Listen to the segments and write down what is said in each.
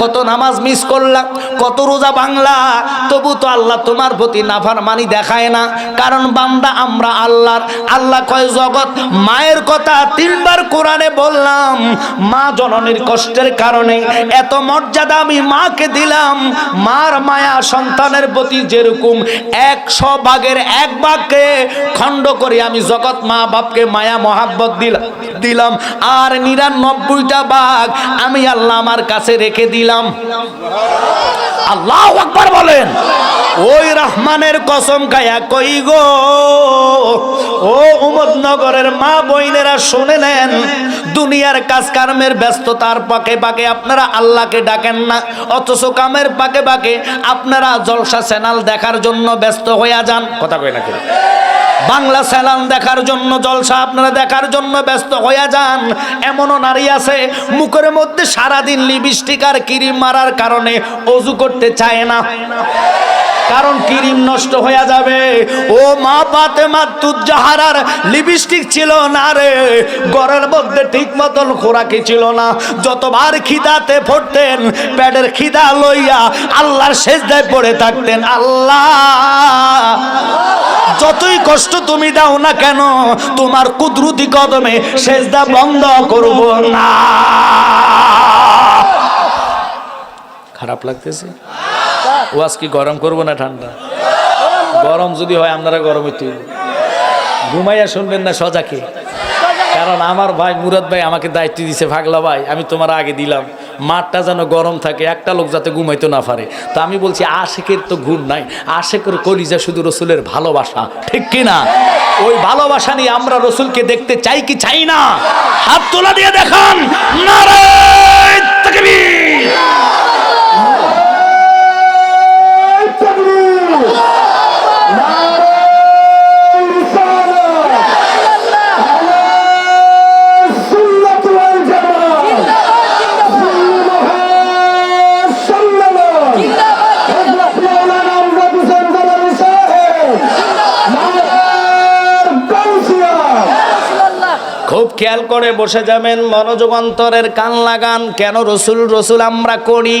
কত নামাজ মিস করলাম, কত রোজা বাংলা তবু তো আল্লাহ তোমার প্রতি নাফার মানি দেখায় না। কারণ বান্দা আমরা আল্লাহর, আল্লাহ কয় জগৎ, মায়ের কথা তিনবার কোরআনে বললাম, মা জননীর কষ্টের কারণে এত মর্যাদা আমি মাকে দিলাম, মার মায়া সন্তানের প্রতি যেরকম একশো বাঘের এক বাঘকে খণ্ড করে আমি জগৎ মা বাপকে মায়া মহাব্বত দিলাম দিলাম, আর নিরানব্বইটা বাঘ আমি আল্লাহ আমার কাছে রেখে দিলাম। আল্লাহ আকবার বলেন। ওই রহমানের কসম খায়া কই গো? ও উমদনগরের মা বইনেরা শুনে নেন দুনিয়ার কাজ কর্মের ব্যস্ততার পাকে পাকে আপনারা আল্লাহকে ডাকেন না, অথচ কামের পাকে পাকে আপনারা জলসা চ্যানেল দেখার জন্য ব্যস্ত হইয়া যান। কথা কই না? বাংলা স্যালান দেখার জন্য, জলসা আপনারা দেখার জন্য ব্যস্ত হয়ে যান। এমনও নারী আছে, মুখের মধ্যে সারাদিন লিপস্টিক আর ক্রিম মারার কারণে অজু করতে চায় না। কারণ ক্রিম নষ্ট হয়ে যাবে। ও মা পাতে মা তুজাহারার লিপস্টিক ছিল না রে। ঘরের মধ্যে ঠিক মতন খোরাকি ছিল না। যতবার খিদাতে পড়তেন প্যাডের খিদা লইয়া আল্লাহর শেষদায় পড়ে থাকতেন। আল্লাহ! যতই কষ্ট তুমি দাও না কেন, তোমার কুদরতি কদমে সেজদা বন্ধ করব না। খারাপ লাগতেছে? ওয়াজ কি গরম করব না ঠান্ডা? গরম যদি হয়, আপনারা গরম হইব। ঘুমাইয়া শুনবেন না সজাকে। কারণ আমার ভাই মুরাদ ভাই আমাকে দায়িত্ব দিছে, ভাগলা ভাই, আমি তোমার আগে দিলাম। মাঠটা যেন গরম থাকে, একটা লোক যাতে ঘুমাইতে না পারে। তো আমি বলছি, আশেকের তো ঘুম নাই, আশেকের কলিজা শুধু রসুলের ভালোবাসা, ঠিক কিনা ওই ভালোবাসা নিয়ে আমরা রসুলকে দেখতে চাই কি চাই না? হাত তোলা দিয়ে দেখান নারায়ণ খেয়াল করে বসে যাবেন মনোযোগ অন্তরের কান লাগান কেন রসুল রসুল আমরা করি?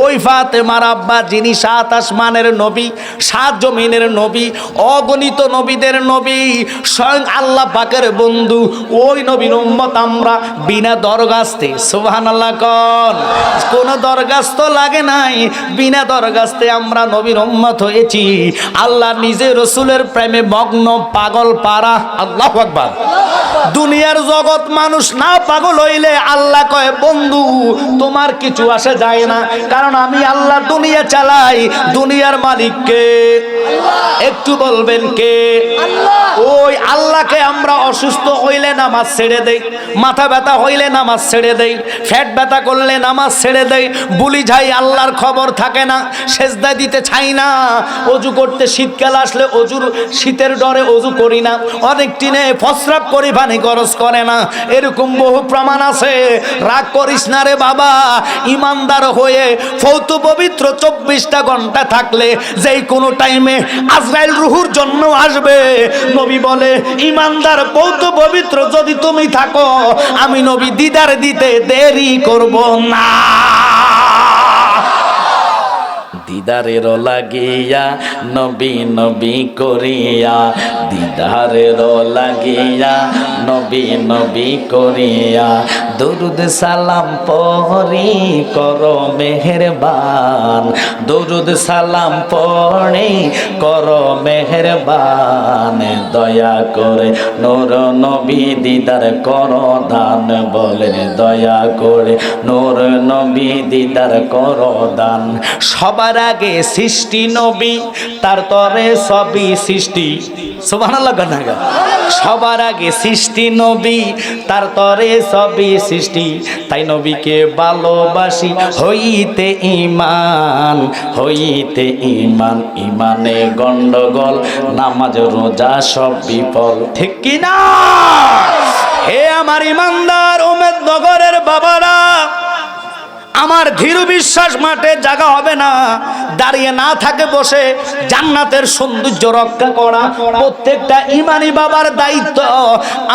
ওই ফাতেমার আব্বা, যিনি সাত আসমানের নবী, সাত জমিনের নবী, অগণিত নবীদের নবী, স্বয়ং আল্লাহ পাকের বন্ধু, ওই নবীর উম্মত আমরা বিনা দরগাস্তে সোহান আল্লাহ কন, কোনো দরগাস্ত লাগে নাই, বিনা দরগাস্তে আমরা নবীর উম্মত হয়েছি। আল্লাহ নিজে রসুলের প্রেমে মগ্ন পাগল পারা আল্লাহ আকবার। দুনিয়ার জগৎ মানুষ না পাগল হইলে আল্লাহ কয়, বন্ধু, তোমার কিছু আসে যায় না কারণ আমি আল্লাহ দুনিয়া চালাই, দুনিয়ার মালিককে একটু বলবেন কে? ওই আল্লাহকে আমরা অসুস্থ হইলে নামাজ ছেড়ে দেই, মাথা ব্যথা হইলে নামাজ ছেড়ে দেই, ফ্যাট ব্যথা করলে নামাজ ছেড়ে দেই, বুলি যাই আল্লাহর খবর থাকে না সেজদা দিতে চাই না, অজু করতে শীতকাল আসলে অজুর শীতের ডরে অজু করি না, অনেক টিনে ফসরাপ করি, পানি খরচ করে না, এরকম বহু প্রমাণ আছে, রাগ করিস না রে বাবা, ইমানদার হয়ে ফৌতু পবিত্র চব্বিশটা ঘণ্টা থাকলে যেই কোনো টাইমে আজরাইল রুহুর জন্য আসবে। নবী বলে, ইমানদার পৌত পবিত্র যদি তুমি থাকো, আমি নবী দিদার দিতে দেরি করব না। দিদারের লাগিয়া, নবী নবী করিয়া, দিদারের লাগিয়া, নবী নবী করিয়া দরুদ সালাম পড়ি কর মেহেরবান। দরুদ সালাম পড়ে কর মেহেরবান। দয়া করে নূর নবী দিদার কর দান বলে। দয়া করে নূর নবী দিদার কর দান। সবার আগে সৃষ্টি নবী তার তরে সবই সৃষ্টি। সুবহানাল্লাহ গানাগা সবার আগে সৃষ্টি নবী, তার তরে সবই সৃষ্টি। তাই নবীকে ভালোবাসি, হইতে ইমান হইতে ইমান ইমানে গন্ডগোল, নামাজ, রোজা সব বিফল। ঠিক কি না হে আমার ইমানদার উমেদ নগরের বাবারা আমার ধীর বিশ্বাস মাঠে জায়গা হবে না। দাঁড়িয়ে না থাকে বসে। জান্নাতের সৌন্দর্য রক্ষা করা প্রত্যেকটা ইমানি বাবার দায়িত্ব।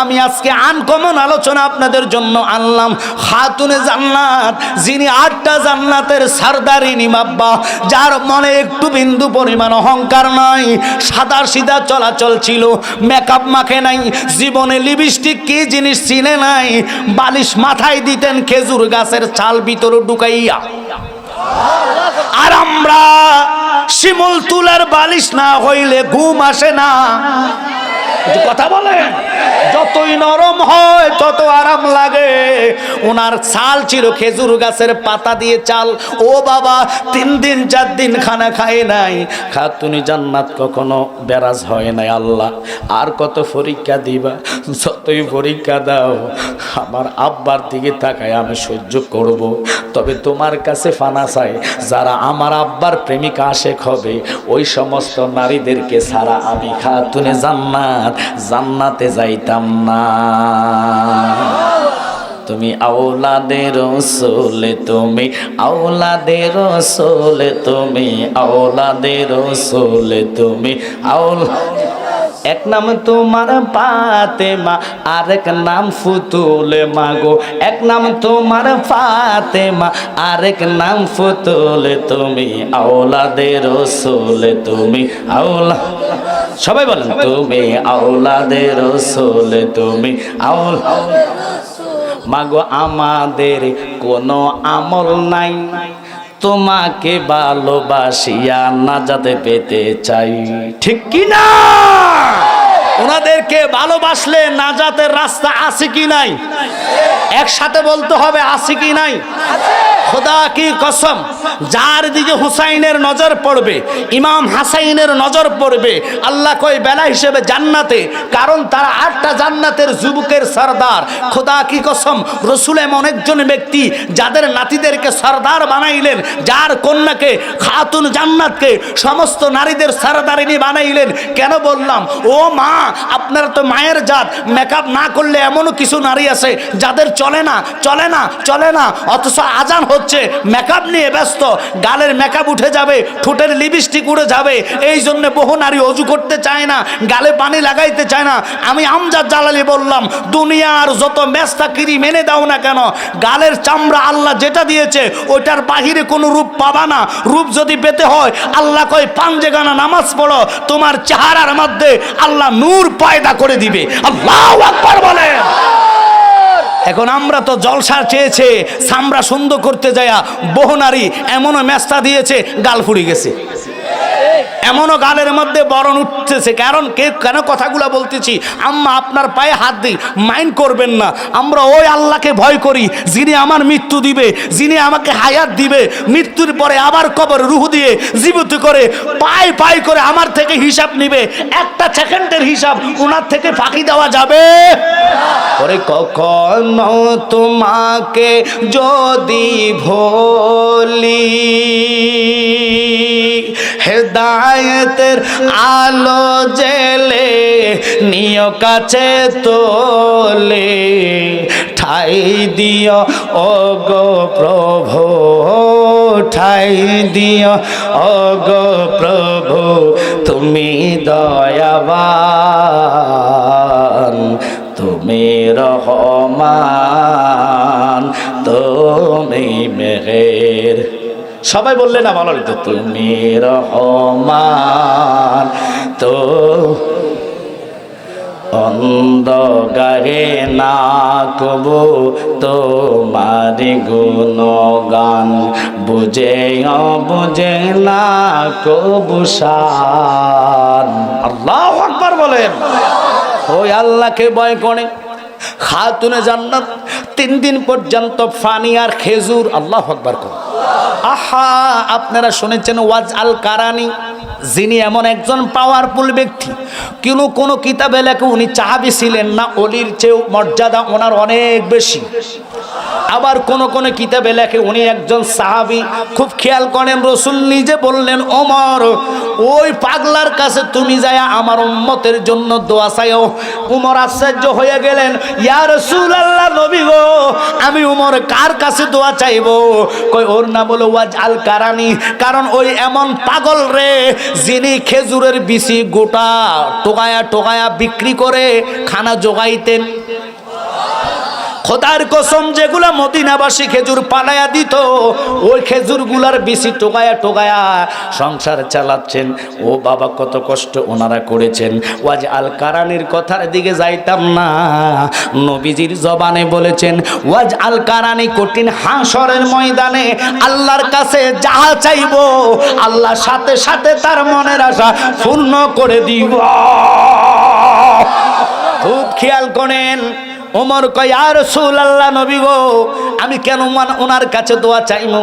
আমি আজকে আনকমন আলোচনা আপনাদের জন্য আনলাম। খাতুনে জান্নাত, যিনি আটটা জান্নাতের সারদারিনী মাব্বা। যার মনে একটু বিন্দু পরিমাণ অহংকার নাই। সাদা সিধা চলাচল ছিল মেকআপ মাখে নাই। জীবনে লিপস্টিক কি জিনিস চিনে নাই? বালিশ মাথায় দিতেন খেজুর গাছের চাল ভিতরে ঢুকাইয়া আর আমরা শিমুল তুলার বালিশ না হইলে ঘুম আসে না। কথা বলে যতই নরম হয় তত আরাম লাগে। ওনার চাল ছিল খেজুর গাছের পাতা দিয়ে চাল। ও বাবা, তিন দিন, চার দিন খানা খায় নাই। খাতুনি জান্নাত কখনো বেরাজ হয় নাই, আল্লাহ। আর কত পরীক্ষা দিবা, যতই পরীক্ষা দাও। আমার আব্বার দিকে তাকায় আমি সহ্য করব। তবে তোমার কাছে ফানা চাই, যারা আমার আব্বার প্রেমিকা আশেক হবে, ওই সমস্ত নারীদেরকে ছাড়া আমি খাতুনে জান্নাত জান্নাতে যাইতাম না। তুমি আওলাদের সোলে তুমি আওলাদের সোলে তুমি আওলাদের সোলে তুমি আওলা এক নাম তোমার ফাতেমা আরেক নাম ফুতুলে মাগো এক নাম তোমার ফাতেমা আরেক নাম ফুতুলে তুমি আওলাদের রসুলে তুমি আওলা সবাই বলেন তুমি আওলাদের রসুলে তুমি আওলা মাগো আমাদের কোনো আমল নাই নাই। তোমাকে ভালোবাসিয়া না যাতে পেতে চাই। ঠিক কি না? ওনাদেরকে ভালোবাসলে নাজাতের রাস্তা আছে কি নাই? একসাথে বলতে হবে আছে কি নাই? খোদা কি কসম? যার দিকে হুসাইনের নজর পড়বে, ইমাম হাসাইনের নজর পড়বে, আল্লাহ কই বেলা হিসেবে জান্নাতে, কারণ তারা আটটা জান্নাতের যুবকের সর্দার। খোদা কি কসম, রসুল এমন একজন ব্যক্তি যাদের নাতিদেরকে সর্দার বানাইলেন, যার কন্যাকে খাতুন জান্নাতকে সমস্ত নারীদের সর্দারিনী বানাইলেন। কেন বললাম? ও মা, আপনার তো মায়ের জাত মেকআপ না করলে এমনও কিছু নারী আছে যাদের চলে না চলে না চলে না, অথচ আজান হচ্ছে মেকআপ নিয়ে ব্যস্ত গালের মেকআপ উঠে যাবে, ঠোঁটের লিপস্টিক উড়ে যাবে, এই জন্য বহু নারী অজু করতে চায় না, গালে পানি লাগাইতে চায় না। আমি আমজাদ জালালি বললাম, দুনিয়ার যত মেস্তা কিরি মেনে দাও না কেন, গালের চামড়া আল্লাহ যেটা দিয়েছে, ওইটার বাহিরে কোনো রূপ পাবা না। রূপ যদি পেতে হয়, আল্লাহ কয়, পাঞ্জে গানা নামাজ পড়ো, তোমার চেহারার মধ্যে আল্লাহ নূর পায়দা করে দিবে। আল্লাহ আকবার বলে এখন আমরা তো জলসা চেয়েছে, সামরা সুন্দর করতে যায়া বহু নারী এমনও মেস্তা দিয়েছে, গাল ফুড়ে গেছে। এমনও গালের মধ্যে বরণ উঠতেছে। কারণ কে কেন কথাগুলো বলতেছি? আম্মা, আপনার পায়ে হাত দিই, মাইন্ড করবেন না। আমরা ওই আল্লাহকে ভয় করি, যিনি আমার মৃত্যু দিবে, যিনি আমাকে হায়াত দিবে। মৃত্যুর পরে আবার কবর, রুহ দিয়ে জীবিত করে, পায়ে পায়ে করে আমার থেকে হিসাব নিবে। একটা সেকেন্ডের হিসাব ওনার থেকে ফাঁকি দেওয়া যাবে। ওরে কখনো তোমাকে যদি ভোলি হেদায়তের আলো জেলে নিয় কাছে তোলে। ঠাই দিও ও গো প্রভু, ঠাই দিও ও গো প্রভু, তুমি দয়াবান, তুমি রহমান, তুমি মেঘের সবাই বললে না ভালো হতো তুমি রহমান, তো অন্ধ গাহে না কবু তোমার গুণগান, বুঝে বুঝে না কবু শান আল্লাহ আকবার বলেন। ওই আল্লাহকে ভয় করে। খাতুনে জান্নাত, তিন দিন পর্যন্ত ফানি আর খেজুর, আল্লাহ আকবার করে। আহা, আপনারা শুনেছেন ওয়াজ আল কারানি? যিনি এমন একজন পাওয়ারফুল ব্যক্তি কিন্তু কোনো কিতাবে লেখে উনি চাহাবি ছিলেন না, অলির চেয়েও মর্যাদা ওনার অনেক বেশি। আবার কোন কোন কিতাবে লেখে উনি একজন সাহাবি, খুব খেয়াল করেন, রসুল নিজে বললেন, ওমর, ওই পাগলার কাছে তুমি যায় আমার উম্মতের জন্য দোয়া চাইও উমর আশ্চর্য হয়ে গেলেন ইয়ার সুল আল্লাহ নবী গো, আমি উমর কার কাছে দোয়া চাইব? কই ওর নাম হলো ওয়াজ আল কারানি, কারণ ওই এমন পাগল রে, যিনি খেজুরের বিচি গোটা টোকায়া টোকায়া বিক্রি করে খানা জোগাইতেন। খোদার কসম যেগুলা মদিনাবাসী খেজুর পালায়া দিত, ওই খেজুরগুলার বেশি টোকায়া টোকায়া সংসার চালাচ্ছেন। ও বাবা, কত কষ্ট ওনারা করেছেন। ওয়াজ আল কারানির কথার দিকে যাইতাম না। নবীজির জবানে বলেছেন, ওয়াজ আল কারানি কঠিন হাসরের ময়দানে আল্লাহর কাছে যাহা চাইব আল্লাহ সাথে সাথে তার মনের আশা পূর্ণ করে দিব খুব খেয়াল করেন ওমর কয় আর রসুল আল্লাহ নবী গো আমি কেন ওনার কাছে দোয়া চাইমু?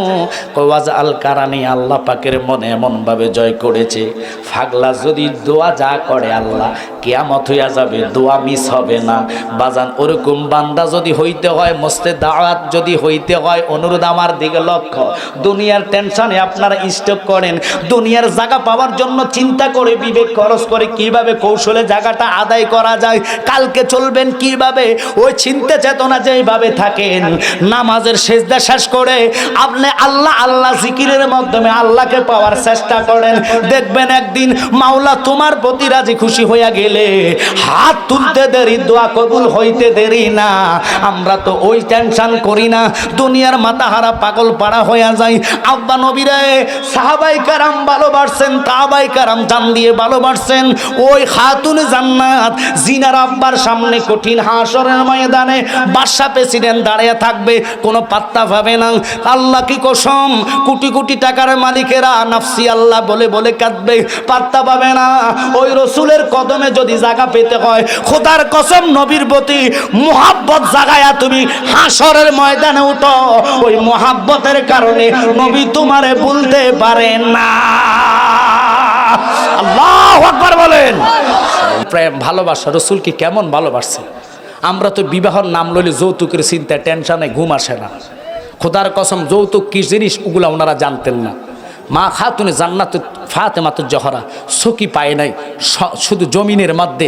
কওয়াজ আল কারানি আল্লাহ পাকের মনে এমন ভাবে জয় করেছে। ফাগলা যদি দোয়া যা করে আল্লাহ, কেয়ামত হইয়া যাবে, দোয়া মিস হবে না। বাজান, ওরকম বান্দা যদি হইতে হয় মস্তে দাওয়াত যদি হইতে হয়, অনুরোধ আমার দিকে লক্ষ্য। দুনিয়ার টেনশনে আপনারা স্টক করেন। দুনিয়ার জায়গা পাওয়ার জন্য চিন্তা করে, বিবেক খরচ করে কীভাবে কৌশলে জায়গাটা আদায় করা যায়, কালকে চলবেন কীভাবে? ওই চিন্তা চেতনা যেভাবে থাকেন নামাজের সেজদা শেষ করে আপনি আল্লাহ আল্লাহ জিকিরের মাধ্যমে আল্লাহকে পাওয়ার চেষ্টা করেন। দেখবেন একদিন মাওলা তোমার প্রতি রাজি খুশি হইয়া গেলে হাত তুলতে দেরি, দোয়া কবুল হইতে দেরি না। আমরা তো ওই টেনশন করি না, দুনিয়ার মাথাহারা পাগল পাড়া হইয়া যায় আব্বা নবীরে সাহাবাই কারাম ভালোবাসছেন তাবাই কারাম জান দিয়ে ভালোবাসছেন। ওই খাতুন জান্নাত, জিনার আব্বার সামনে কঠিন হাসরের ময়দানে বাদশা প্রেসিডেন্ট দাঁড়িয়ে থাকবে কোনো পাত্তা পাবে না। আল্লাহ কি কসম? কোটি কোটি টাকার মালিকেরা নাফসি আল্লাহ বলে বলে কাঁদবে, পাত্তা পাবে না। ওই রসুলের কদমে যদি জায়গা পেতে হয়, খোদার কসম নবীর প্রতি মোহাব্বত জাগায়া তুমি হাসরের ময়দানে উঠো। ওই মোহাব্বতের কারণে নবী তোমারে বলতে পারে না। আল্লাহ আকবার বলেন। প্রেম, ভালোবাসা রসুলকে কেমন ভালোবাসছে আমরা তো বিবাহর নাম লইলে যৌতুকের চিন্তা টেনশনে ঘুম আসে না। খোদার কসম, যৌতুক কি জিনিস ওগুলা ওনারা জানতেন না। মা খাতুনে জান্নাত ফাতেমাত জহরা সকি পায় নাই শুধু জমিনের মধ্যে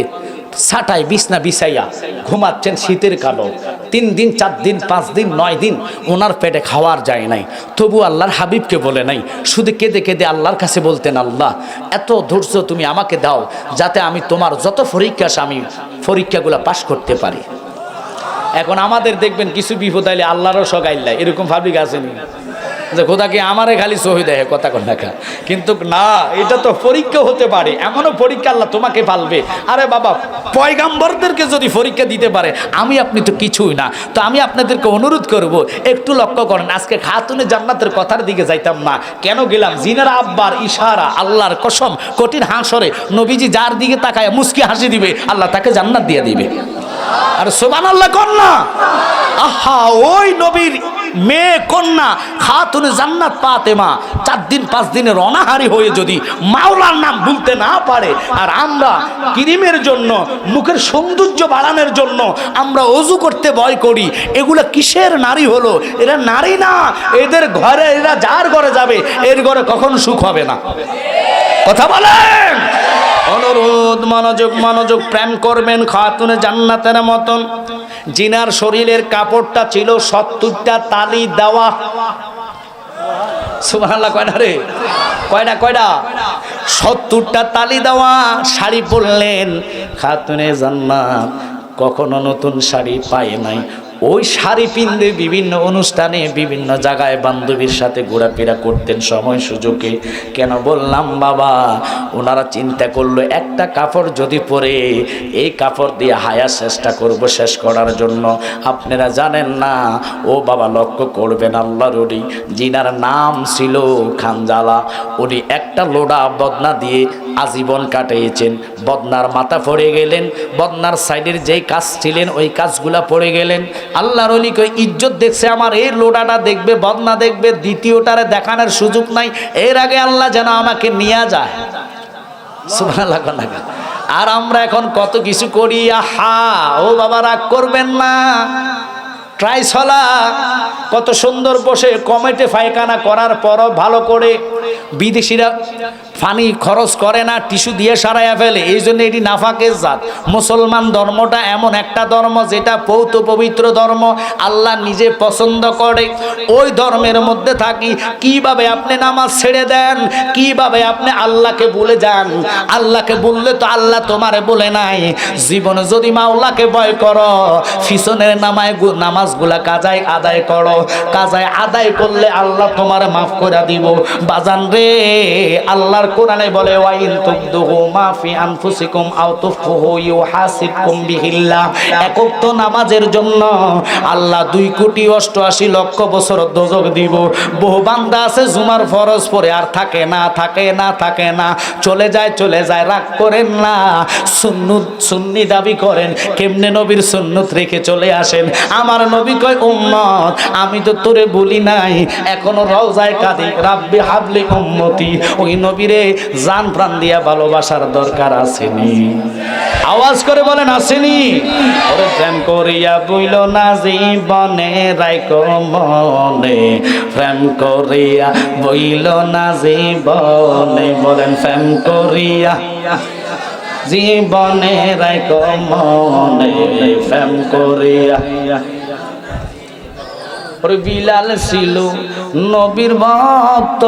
ছাটায় বিছনা বিছাইয়া ঘুমাচ্ছেন শীতের কালো। তিন দিন, চার দিন, পাঁচ দিন, নয় দিন ওনার পেটে খাওয়ার যায় নাই। তবু আল্লাহর হাবিবকে বলে নাই, শুধু কেঁদে কেঁদে আল্লাহর কাছে বলতেন, আল্লাহ, এত ধৈর্য তুমি আমাকে দাও যাতে আমি তোমার যত পরীক্ষা আমি পরীক্ষাগুলো পাশ করতে পারি। এখন আমাদের দেখবেন কিছু বিপদ আইলে আল্লাহরও সগাইল্লা এরকম ভাবিক আসেনি যে খোদাকে আমারে খালি সহি দেয় কথা কন দেখা কিন্তু না, এটা তো পরীক্ষা হতে পারে, এমনও পরীক্ষা আল্লাহ তোমাকে পালবে। আরে বাবা, পয়গাম্বরদেরকে যদি পরীক্ষা দিতে পারে, আমি আপনি তো কিছুই না। তো আমি আপনাদেরকে অনুরোধ করব, একটু লক্ষ্য করেন, আজকে খাতুনে জান্নাতের কথার দিকে যাইতাম না। কেন গেলাম? জিনার আব্বার ইশারা, আল্লাহর কসম, কঠিন হাসরে নবীজি যার দিকে তাকায় মুস্কি হাসি দিবে, আল্লাহ তাকে জান্নাত দিয়ে দিবে। আর সোবান আল্লাহ কন্যা আহা, ওই নবীর মেয়ে কন্যা খাতুন জান্নাত পাতেমা চার দিন, পাঁচ দিনের অনাহারি হয়ে যদি মাওলার নাম ভুলতে না পারে, আর আমরা ক্রিমের জন্য, মুখের সৌন্দর্য বাড়ানোর জন্য আমরা অজু করতে ভয় করি, এগুলো কিসের নারী হলো? এরা নারী না, এদের ঘরে, এরা যার ঘরে যাবে, এর ঘরে কখন সুখ হবে না? কথা বলেন! অনুরোধ, মনোযোগ মনোযোগ, প্রেম করবেন খাতুনে জান্নাতের মতন। জিনার শরীরের কাপড়টা ছিল সত্তরটা তালি দেওয়া। কয়টা সত্তরটা তালি শাড়ি পরলেন। খাতুনে জান্নাত কখনো নতুন শাড়ি পায় নাই। ওই শাড়ি পিন্দে বিভিন্ন অনুষ্ঠানে বিভিন্ন জায়গায় বান্ধবীর সাথে ঘোরাফেরা করতেন সময় সুযোগে। কেন বললাম, বাবা, ওনারা চিন্তা করল একটা কাপড় যদি পরে, এই কাপড় দিয়ে হায়ার চেষ্টা করব শেষ করার জন্য। আপনারা জানেন না, ও বাবা লক্ষ্য করবেন আল্লাহর উনি জিনার নাম ছিল খানজালা। উনি একটা লোডা বদনা দিয়ে আজীবন কাটিয়েছেন। বদনার মাথা পড়ে গেলেন, বদনার সাইডের যেই কাজ ছিলেন, ওই কাজগুলা পড়ে গেলেন। আল্লাহর অলিকে ইজ্জত দেখছে, আমার এই লোডাটা দেখবে, বদনা দেখবে, দ্বিতীয়টারে দেখানোর সুযোগ নাই। এর আগে আল্লাহ যেন আমাকে নিয়ে যায়। আর আমরা এখন কত কিছু করি, আহা, ও বাবা, রাগ করবেন না। ট্রাই ছলা। কত সুন্দর বসে কমেটে পায়খানা করার পরও ভালো করে বিদেশিরা পানি খরচ করে না, টিস্যু দিয়ে সারাইয়া ফেলে। এই জন্য এটি নাফাকের জাত। মুসলমান ধর্মটা এমন একটা ধর্ম যেটা পৌত পবিত্র ধর্ম, আল্লাহ নিজে পছন্দ করে। ওই ধর্মের মধ্যে থাকি, কীভাবে আপনি নামাজ ছেড়ে দেন, কীভাবে আপনি আল্লাহকে ভুলে যান? আল্লাহকে বললে তো আল্লাহ তোমারে বলে নাই। জীবনে যদি মাওলাকে ভয় করো ফিসনের নামায় নামাজগুলা কাজায় আদায় করো। কাজায় আদায় করলে আল্লাহ তোমার মাফ করে দিব। বাজান রে আল্লাহর কোরআনে বলে, ওয়াইন তুবদুহু মা আনফুসিকুম আও তুফুহু ইউহাসিবকুম বিহিল্লাহ একক তো নামাজের জন্য আল্লাহ দুই কোটি অষ্টআশি লক্ষ বছর দোজক দিব। বহু বান্দা আছে, জুমার ফরজ পরে আর থাকে না থাকে না থাকে না। চলে যায় চলে যায়, রাগ করেন না। সুন্নুত, সুন্নি দাবি করেন, কেমনে নবীর সুন্নত রেখে চলে আসেন? আমার নবী কয়, উম্মত, আমি তো তোরে বলি নাই, এখনও রওজায় কাঁদি। রাব্বি হাবলি উম্মতি। ওই নবীরে জান প্রাণ দিয়া ভালোবাসার দরকার আসেনি। আওয়াজ করে বলেন, আসেনি? ওরে প্রেম করিয়া বইল না জীবনে রাইক মনে। প্রেম করিয়া বইল না জীবনে, বলেন প্রেম করিয়া জীবনে রাইক মনে। প্রেম করিয়া ওরে বিলাল ছিল নবীর ভক্ত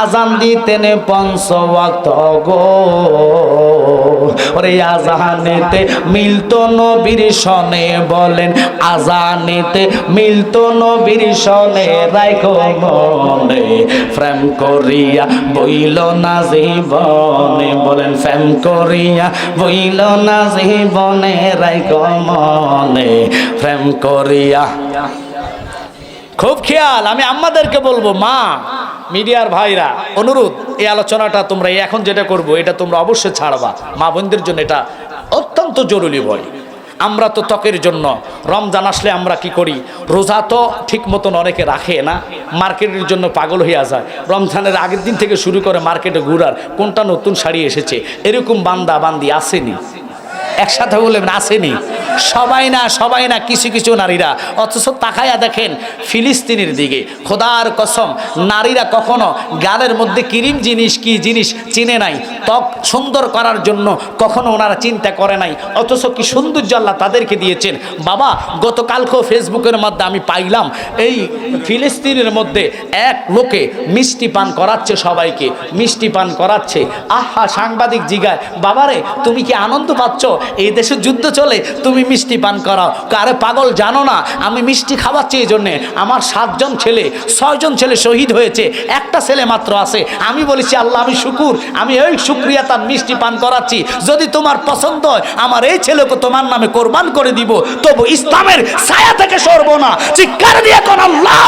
আজান দিতেন পঞ্চ ভক্ত গো। ওরে আজানেতে মিলতো নবীর সনে বলেন, আজানেতে মিলতো নবীর সনে রাইখো মনে প্রেম করিয়া বইল না জীবনে। বলেন, প্রেম করিয়া বইল না জীবনে, রাইখো মনে। প্রেম করিয়া। খুব খেয়াল, আমি আম্মাদেরকে বলব, মা, মিডিয়ার ভাইরা, অনুরোধ, এই আলোচনাটা তোমরা এখন যেটা করব, এটা তোমরা অবশ্যই ছাড়বা। মা বোনদের জন্য এটা অত্যন্ত জরুরি বই। আমরা তো ত্বকের জন্য। রমজান আসলে আমরা কি করি? রোজা তো ঠিক মতন অনেকে রাখে না, মার্কেটের জন্য পাগল হইয়া যায়। রমজানের আগের দিন থেকে শুরু করে মার্কেটে ঘুরার কোনটা নতুন শাড়ি এসেছে? এরকম বান্দা বান্দি আসেনি। একসাথে বললেন আসেনি। সবাই না সবাই না, কিছু কিছু নারীরা। অথচ তাকায়া দেখেন ফিলিস্তিনের দিকে। খোদার কসম, নারীরা কখনো গালের মধ্যে কিরিম জিনিস কি জিনিস চিনে নাই। ত্বক সুন্দর করার জন্য কখনো ওনারা চিন্তা করে নাই। অথচ কি সৌন্দর্য আল্লাহ তাদেরকে দিয়েছেন। বাবা, গতকালকেও ফেসবুকের মধ্যে আমি পাইলাম, এই ফিলিস্তিনের মধ্যে এক লোকে মিষ্টি পান করাচ্ছে সবাইকে। মিষ্টি পান করাচ্ছে। আহা, সাংবাদিক জিগায়, বাবারে, তুমি কি আনন্দ পাচ্ছ? এই দেশে যুদ্ধ চলে, তুমি মিষ্টি পান করাও। কারে পাগল জানো না, আমি মিষ্টি খাওয়াচ্ছি এই জন্যে। আমার সাতজন ছেলে, ছয়জন ছেলে শহীদ হয়েছে, একটা ছেলে মাত্র আছে। আমি বলেছি, আল্লাহ, আমি শুকুর, আমি ওই শুক্রিয়া তার মিষ্টি পান করাচ্ছি। যদি তোমার পছন্দ হয়, আমার এই ছেলেকে তোমার নামে কোরবান করে দিব। তবু ইসলামের ছায়া থেকে সরব না। চিৎকার দিয়ে কোন আল্লাহ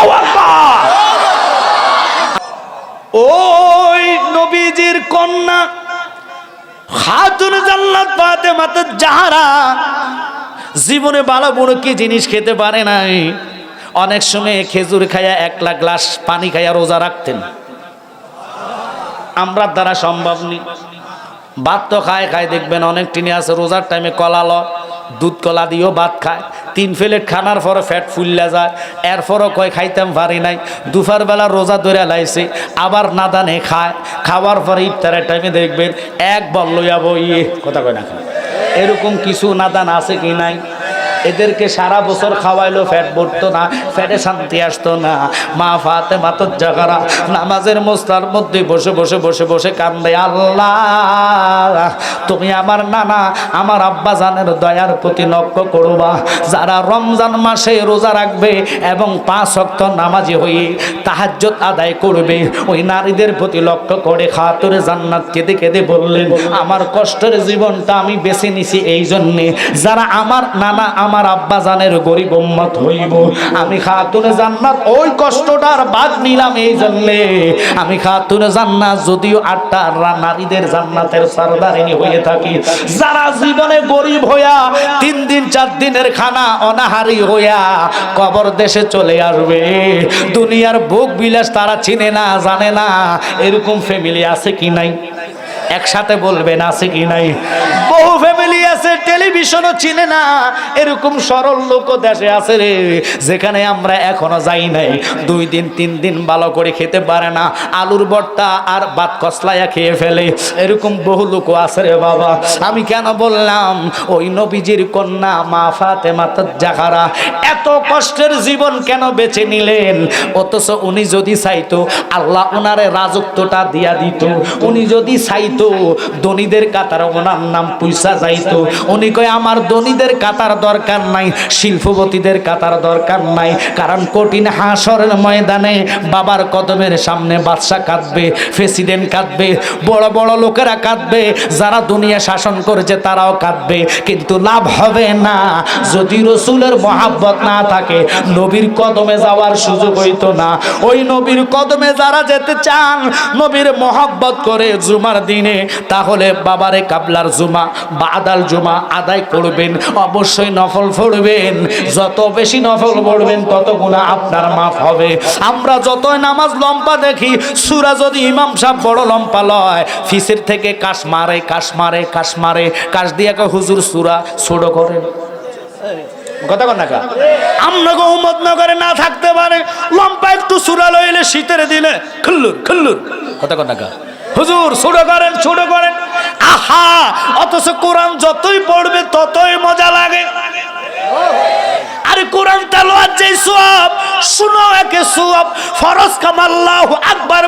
ওই নবীজির কন্যা খাতুন জান্নাত পাতে মাতে জাহারা। জীবনে ভালো বড় কি জিনিস খেতে পারে নাই। অনেক সময় খেজুর খাইয়া একলা গ্লাস পানি খাইয়া রোজা রাখতেন। আমরা দ্বারা সম্ভব নেই ভাত তো খায় খায়, দেখবেন অনেক টিনে আছে, রোজার টাইমে কলা ল। দুধ কলা দিয়েও ভাত খায়। তিন প্লেট খানার পরে ফ্যাট ফুললা যায়। এরপরও কয়, খাইতাম পারি নাই। দুপুরবেলা রোজা ধরে লাইছে, আবার নাদানে খায়। খাওয়ার পরে ইফতারের টাইমে দেখবেন, এক বল লইয়া ইয়ে কথা কয় না এরকম কিছু নাদান আছে কি নাই? এদেরকে সারা বছর খাওয়াইলো, ফ্যাট ভরতো না, ফ্যাটে শান্তি আসতো না। মা ফাতে মাতর জাগারা, নামাজের মোস্তার মধ্যে বসে বসে বসে বসে কান্দে, আল্লাহ, তুমি আমার নানা, আমার আব্বা জানের দয়ার প্রতি লক্ষ্য করবা। যারা রমজান মাসে রোজা রাখবে এবং পাঁচ অক্ত নামাজি হয়ে তাহাজ্জত আদায় করবে, ওই নারীদের প্রতি লক্ষ্য করে খাতুরে জান্নাত কেঁদে কেঁদে বললেন, আমার কষ্টের জীবনটা আমি বেছে নিছি এই জন্যে যারা আমার নানা, আমার আমার আব্বা জানের গরিব উম্মত হইব। আমি খাতুনে জান্নাত ওই কষ্টটার বাদ নিলাম এই জন্যে। আমি খাতুনে জান্নাত যদিও আটটা নারীদের জান্নাতের সরদারিনী হয়ে থাকি, যারা জীবনে গরিব হইয়া তিন দিন, চার দিনের খানা অনাহারি হইয়া কবর দেশে চলে আসবে। দুনিয়ার ভোগ বিলাস তারা চিনে না, জানে না, এরকম ফ্যামিলি আছে কি নাই? একসাথে বলবেন আছে কি নাই। বহু ফ্যামিলি আছে টেলিভিশনও চিনে না। এরকম সরল লোক দেশে আছে রে, যেখানে আমরা এখনও যাই নাই। দুই দিন, তিন দিন ভালো করে খেতে পারে না। আলুর ভর্তা আর ভাত কসলাইয়া খেয়ে ফেলে। এরকম বহু লোক আছে রে বাবা। আমি কেন বললাম, ওই নবীজির কন্যা মা ফাতেমা জাহারা এত কষ্টের জীবন কেন বেছে নিলেন? অথচ উনি যদি চাইতো, আল্লাহ ওনারে রাজত্বটা দিয়া দিত। উনি যদি চাইতো ধনীদের কাতার ওনার নাম পয়সা যাইতো। উনি কয়, আমার ধনীদের কাতার দরকার নাই, শিল্পপতিদের কাতার দরকার নাই, কারণ কঠিন হাসরের ময়দানে বাবার কদমের সামনে বাদশা কাঁদবে, প্রেসিডেন্ট কাঁদবে, বড় বড় লোকেরা কাঁদবে, যারা দুনিয়া শাসন করেছে তারাও কাঁদবে। কিন্তু লাভ হবে না। যদি রসুলের মহাব্বত না থাকে, নবীর কদমে যাওয়ার সুযোগ হইতো না। ওই নবীর কদমে যারা যেতে চান, নবীর মহাব্বত করে জুমার দিনে তাহলে বাবারে কাবলার জুমা বা আদাল জুমা আদায় করবেন, অবশ্যই নফল পড়বেন। যত বেশি নফল পড়বেন, তত গুণা আপনার মাফ হবে। আমরা যতই নামাজ লম্বা দেখি, সুরা যদি ইমাম সাহেব বড় লম্বা লয়, ফিসের থেকে কাশ মারে কাশ মারে কাশ মারে, কাশ দিয়ে হুজুর, সুরা ছোট করেন। কথা কন না কা? আমনগো উম্মতনগরে না থাকতে পারে। লম্বা একটু সুরা লইলে শীতের দিনে, খুল্লুর খুল্লুর। কথা কন কা? হুজুর ছোট করেন ছোট করেন। আহা, অথচ কোরআন যতই পড়বে, ততই মজা লাগে। আরে কামাল্লাহু আকবার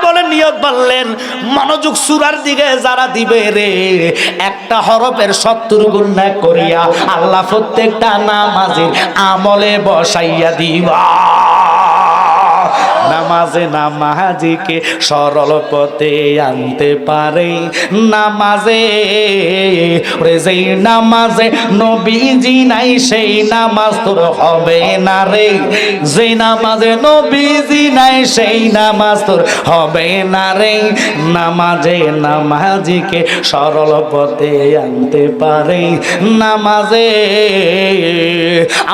মনোযোগ সুরার দিকে যারা দিবে রে, একটা হরফের 70 গুণ করিয়া আল্লাহ প্রত্যেকটা নামাজের আমলে বসাইয়া দিবা। নামাজে নামাজিকে সরল পথে আনতে পারে। নামাজে, ওরে যেই নামাজে নবীজি নাই, সেই নামাজ তোর হবে না রে। যেই নামাজে নবীজি নাই, সেই নামাজ তোর হবে না রে। নামাজে নামাজিকে সরল পথে আনতে পারে। নামাজে,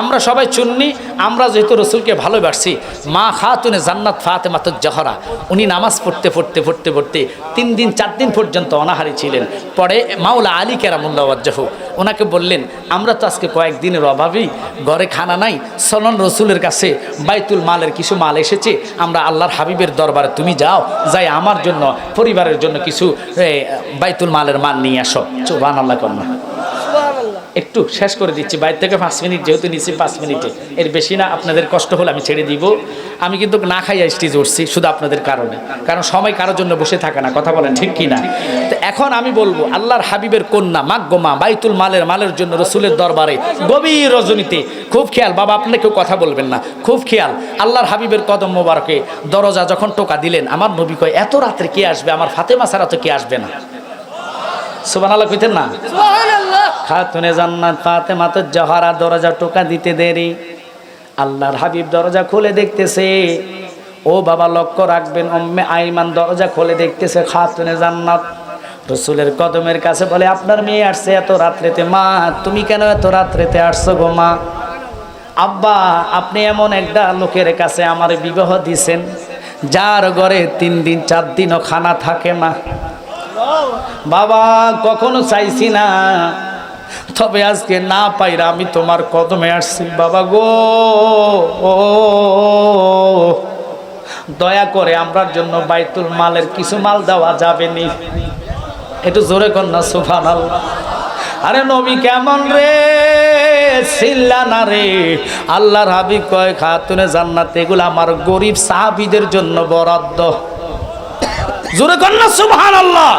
আমরা সবাই চুন্নি আমরা যেহেতু রসুলকে ভালোবাসি, মা খাতুনে জান্নাত ফাতে মাত জহরা। উনি নামাজ পড়তে পড়তে পড়তে পড়তে তিন দিন, চার দিন পর্যন্ত অনাহারি ছিলেন। পরে মাওলা আলী কেরামুল্লাহ ওনাকে বললেন, আমরা তো আজকে কয়েকদিনের অভাবেই, ঘরে খানা নাই সলন রসুলের কাছে বাইতুল মালের কিছু মাল এসেছে, আমরা আল্লাহর হাবিবের দরবারে তুমি যাও, যাই আমার জন্য, পরিবারের জন্য কিছু বাইতুল মালের মাল নিয়ে আসো। চোবান আল্লাহ কন্যা। একটু শেষ করে দিচ্ছি, বাইরে থেকে পাঁচ মিনিট, যেহেতু নিচ্ছি পাঁচ মিনিটে। এর বেশি না, আপনাদের কষ্ট হলে আমি ছেড়ে দিব। আমি কিন্তু না খাইয়া স্টেজ উঠছি, শুধু আপনাদের কারণে। কারণ সময় কারোর জন্য বসে থাকে না, কথা বলেন ঠিক কি না তো এখন আমি বলব, আল্লাহর হাবিবের কন্যা মাগ্যমা বাইতুল মালের মালের জন্য রসুলের দরবারে গভীর রজনীতে, খুব খেয়াল, বাবা আপনি কেউ কথা বলবেন না, খুব খেয়াল। আল্লাহর হাবিবের কদম মোবারকে দরজা যখন টোকা দিলেন, আমার নবী কয়, এত রাত্রে কে আসবে? আমার ফাতেমা ছাড়া তো কে আসবে না? সুবান আল্লাহ কইতেন না? খাতুনে জান্নাত ফাতেমা তো জহরা দরজা টোকা দিতে দেরি। আল্লাহর হাবিব দরজা খুলে দেখতেছে। ও বাবা লক্ষ্য রাখবেন অম্মে আইমান দরজা খুলে দেখতেছে খাতুনে জান্নাত। রসুলের কদমের কাছে বলে আপনার মেয়ে আসছে এত রাত্রেতে মা তুমি কেন এত রাত্রেতে আসছো গো মা? আব্বা আপনি এমন একটা লোকের কাছে আমার বিবাহ দিছেন যার ঘরে তিন দিন চার দিনও খানা থাকে না। বাবা, কখনো চাইছি না। তবে আজকে না পাইরা আমি তোমার কদমে আসছি। বাবা গো, ও, দয়া করে আমরার জন্য বাইতুল মালের কিছু মাল দেওয়া যাবে নি। একটু জোরে না সুফান আরে নবী কেমন রে? চিল্লা না রে? আল্লাহর হাবিব কয়, খাতুনে জান্নাত, এগুলো আমার গরিব সাহাবিদের জন্য বরাদ্দ। জোরে না সুবহান আল্লাহ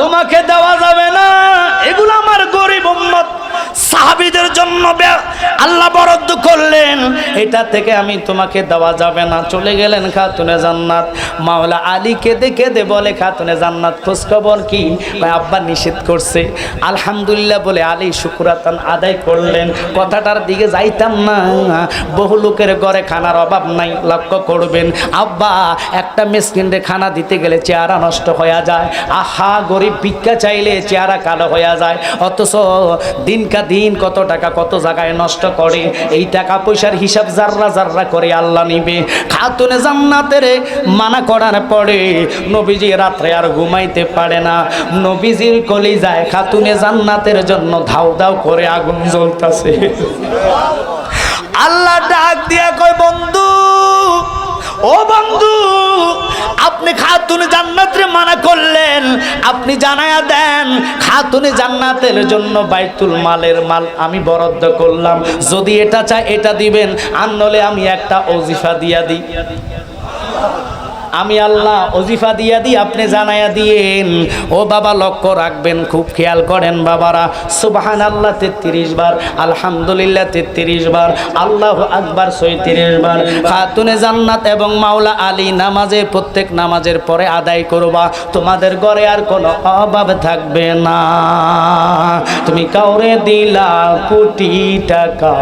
তোমাকে দেওয়া যাবে না। এগুলো আমার গরিব উম্মত। সাহাবিদের জন্য আল্লাহ বরাদ্দ করলেন। এটা থেকে আমি তোমাকে দেওয়া যাবে না। চলে গেলেন খাতুনে জান্নাত। মাওলা আলী কেঁদে কেঁদে বলে, খাতুনে জান্নাত খোঁজ খবর কি? কয় আব্বা নিষেধ করছে। আলহামদুলিল্লাহ বলে, আলী শুকুরাতান আদায় করলেন। কথাটার দিকে যাইতাম না। বহু লোকের ঘরে খানার অভাব নাই, লক্ষ্য করবেন। আব্বা, একটা মেসকিনরে খানা দিতে গেলে চেহারা নষ্ট হয়ে যায়। আহা, গরিব ভিক্ষা চাইলে চেহারা কালো হয়ে যায়। অথচ দিনকা দিন কত টাকা কত জায়গায় নষ্ট করে, এই টাকা পয়সার হিসাব জাররা জাররা করে আল্লাহ নিবে। খাতুনে জান্নাতের মানা করার পরে নবীজি রাত্রে আর ঘুমাইতে পারে না। নবীজির কলি যায় খাতুনে জান্নাতের জন্য ধাউ ধাউ করে আগুন জ্বলতাছে। আল্লাহ ডাক দিয়া কয়, বন্ধু ও বন্ধু, আপনি খাতুন জান্নাতের মানা করলেন, আপনি জানায়া দেন, খাতুন জান্নাতের জন্য বাইতুল মালের মাল আমি বরাদ্দ করলাম। যদি এটা চায়, এটা দিবেন, আর আমি একটা অজিফা দিয়া দিই। আমি আল্লাহ অজিফা দিয়া দিই আপনি জানাইয়া দিয়েন। ও বাবা, লক্ষ্য রাখবেন, খুব খেয়াল করেন বাবারা। সুবাহান আল্লাহ তেত্রিশ বার, আলহামদুলিল্লাহ, তেত্রিশ বার, আল্লাহ আকবার সৈত্রিশ বার। খাতুনে জান্নাত এবং মাওলা আলী নামাজে প্রত্যেক নামাজের পরে আদায় করবা। তোমাদের ঘরে আর কোনো অভাব থাকবে না। তুমি কাউরে দিলা কোটি টাকা,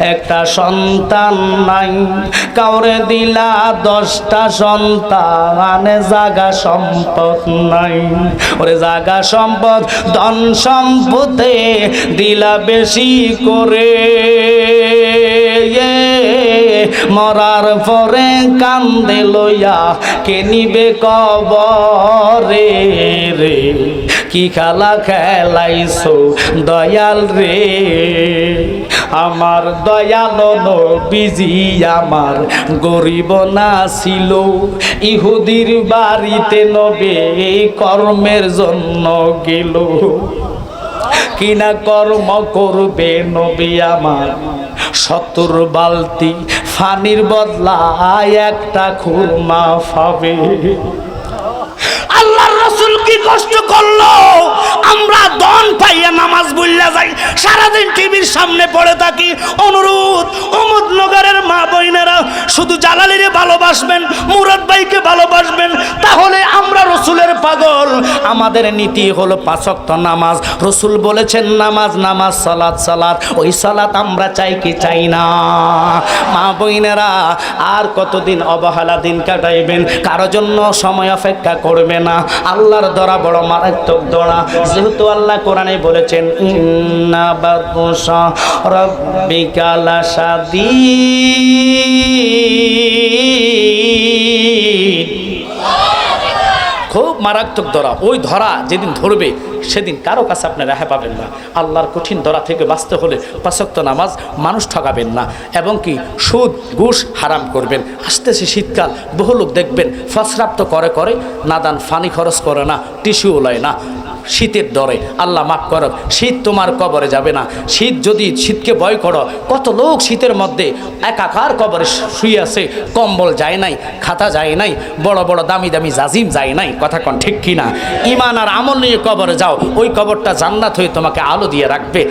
একটা সন্তান নাই। কাউরে দিলা দশটা সন্তান জাগা সম্পদ নাই। ওরে জাগা সম্পদ, ধন সম্পদে দিলা বেশি করে। মরার পরে কান্দে লইয়া কে নিবে কবরে রে? কি খেলা খেলাইছো দয়াল রে? আমার দয়াল নবীজি আমার গরিব না ছিল। ইহুদির বাড়িতে নবে কর্মের জন্য গেল। কিনা কর্ম করবে নবী আমার? সত্তর বালতি, ফানির বদলায় একটা খুরমা কি কষ্ট করল, আমরা দন পাইয়া নামাজ বললা যাই, সারাদিন টিভির সামনে পড়ে থাকি। অনুরোধ অমুদ নগরের মা বোনেরা শুধু জালালিরে ভালোবাসবেন, মুরাদ ভাইকে ভালোবাসবেন, তাহলে আমরা রসুলের পাগল। আমাদের নীতি হলো পাঁচক্ত নামাজ। রসুল বলেছেন, নামাজ নামাজ, সালাত সালাত, ওই সালাত আমরা চাই কি চাই না। মা বোনেরা, আর কতদিন অবহেলা দিন কাটাইবেন? কারও জন্য সময় অপেক্ষা করবে না। আল্লাহর দরা বড় মারাত্মক দরা যেহেতু আল্লাহ কোরআনে বলেছেন ইন্না বাদশা রাব্বিকা লাশাদীদ খুব মারাত্মক ধরা। ওই ধরা যেদিন ধরবে, সেদিন কারও কাছে আপনি রেহাই পাবেন না। আল্লাহর কঠিন ধরা থেকে বাঁচতে হলে পাশক্ত নামাজ মানুষ ঠকাবেন না এবং কি সুদ, ঘুষ হারাম করবেন। আসতেছে শীতকাল, বহু লোক দেখবেন ফসরাপ্ত করে করে, নাদান ফানি খরচ করে না, টিস্যু ওলায় না। শীতের দরে। আল্লাহ মাফ করো শীত তোমার কবরে যাবে না। শীত যদি শীতকে ভয় করো, কত লোক শীতের মধ্যে একাকার কবরে শুয়ে আছে, কম্বল যায় নাই, খাতা যায় নাই, বড় বড় দামি দামি জাজিম যায় নাই, কথা কন ঠিক কিনা? ইমান আর আমল নিয়ে কবরে যাও, ওই কবরটা জান্নাত হয়ে তোমাকে আলো দিয়ে রাখবে।